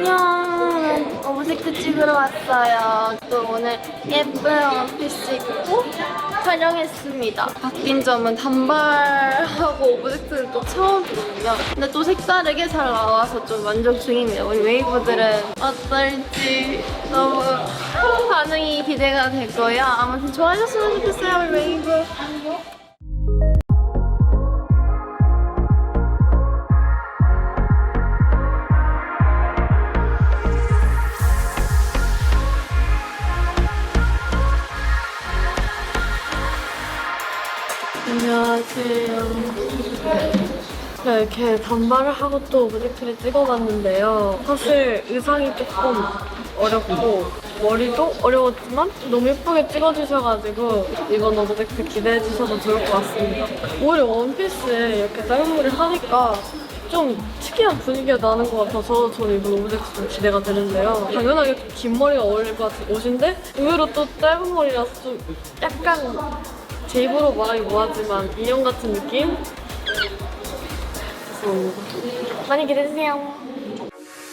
안녕. 오브젝트 찍으러 왔어요. 또 오늘 예쁜 원피스 입고 촬영했습니다. 바뀐 점은 단발하고 오브젝트는 또 처음이거든요. 근데 또 색다르게 잘 나와서 좀 만족 중입니다. 우리 웨이브들은 어떨지 너무 반응이 기대가 되고요. 아무튼 좋아하셨으면 좋겠어요, 우리 웨이브. 안녕하세요. 네, 이렇게 단발을 하고 또 오브젝트를 찍어봤는데요. 사실 의상이 조금 어렵고 머리도 어려웠지만 너무 예쁘게 찍어주셔가지고 이번 오브젝트 기대해주셔도 좋을 것 같습니다. 오히려 원피스에 이렇게 짧은 머리 하니까 좀 특이한 분위기가 나는 것 같아서 저는 이번 오브젝트 좀 기대가 되는데요. 당연하게 긴 머리가 어울릴 것 같은 옷인데 의외로 또 짧은 머리라서 좀 약간 제 입으로 말하기 뭐하지만 인형 같은 느낌? 죄송합니다. 많이 기대해주세요.